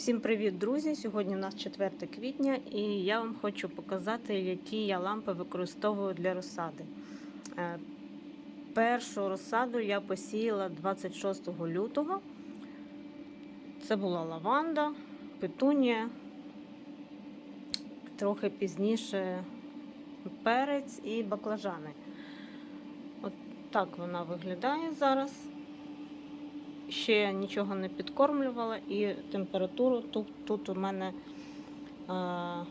Всім привіт, друзі! Сьогодні у нас 4 квітня і я вам хочу показати, які я лампи використовую для розсади. Е, Першу розсаду я посіяла 26 лютого. Це була лаванда, петунія, трохи пізніше перець і баклажани. От так вона виглядає зараз ще нічого не підкормлювала, і температуру тут, тут у мене а,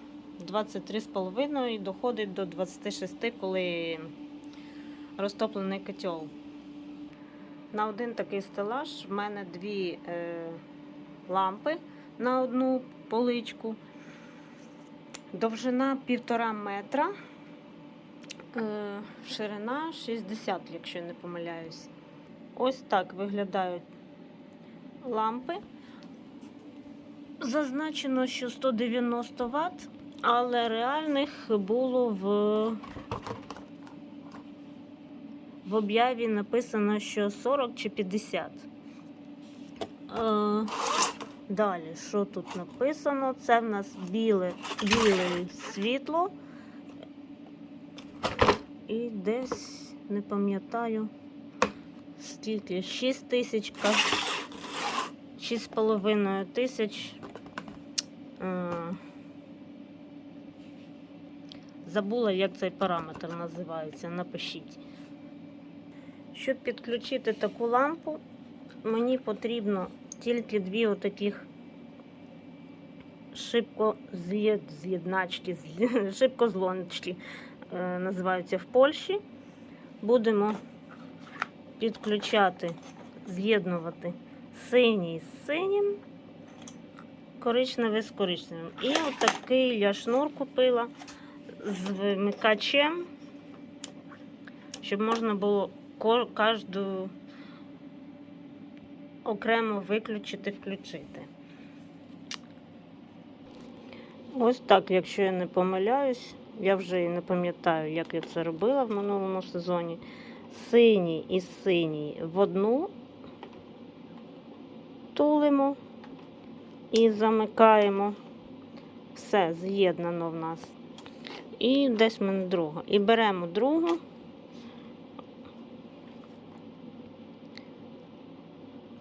23,5 і доходить до 26, коли розтоплений котел. На один такий стелаж в мене дві е, лампи на одну поличку. Довжина 1,5 метра, е, ширина 60, якщо не помиляюсь. Ось так виглядають лампи. Зазначено, що 190 Вт, але реальних було в, в об'яві написано, що 40 чи 50. Е, далі, що тут написано? Це в нас біле, біле світло. І десь, не пам'ятаю, скільки, 6 тисяч 6,5 тисяч. Е, Забула, як цей параметр називається. Напишіть. Щоб підключити таку лампу, мені потрібно тільки дві отаких шибко з'єдначки, шибкозлоночки е, називаються в Польщі. Будемо підключати, з'єднувати синій з синім, коричневий з коричневим. І отакий я шнур купила з вимикачем, щоб можна було кожну окремо виключити, включити. Ось так, якщо я не помиляюсь, я вже і не пам'ятаю, як я це робила в минулому сезоні. Синій і синій в одну тулимо і замикаємо. Все, з'єднано в нас. І десь мене друга. І беремо другу.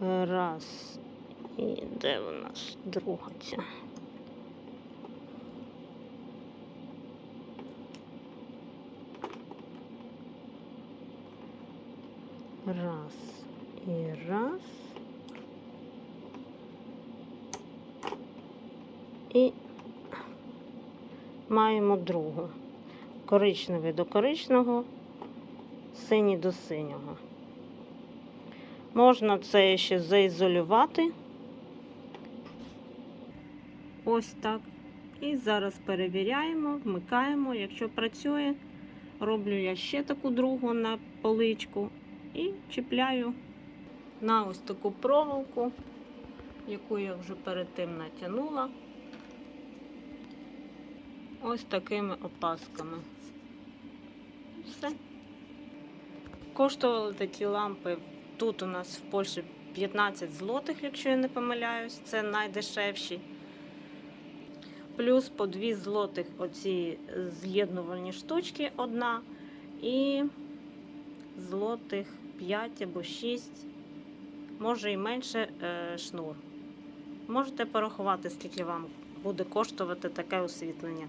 Раз. І де у нас друга ця? Раз і раз. І маємо другу. Коричневий до коричневого, синій до синього. Можна це ще заізолювати. Ось так. І зараз перевіряємо, вмикаємо. Якщо працює, роблю я ще таку другу на поличку і чіпляю на ось таку проволоку, яку я вже перед тим натягнула. Ось такими опасками. Все. Коштували такі лампи. Тут у нас в Польщі 15 злотих, якщо я не помиляюсь, це найдешевші. Плюс по 2 злотих оці з'єднувальні штучки одна. І злотих 5 або 6, може і менше е, шнур. Можете порахувати, скільки вам буде коштувати таке освітлення.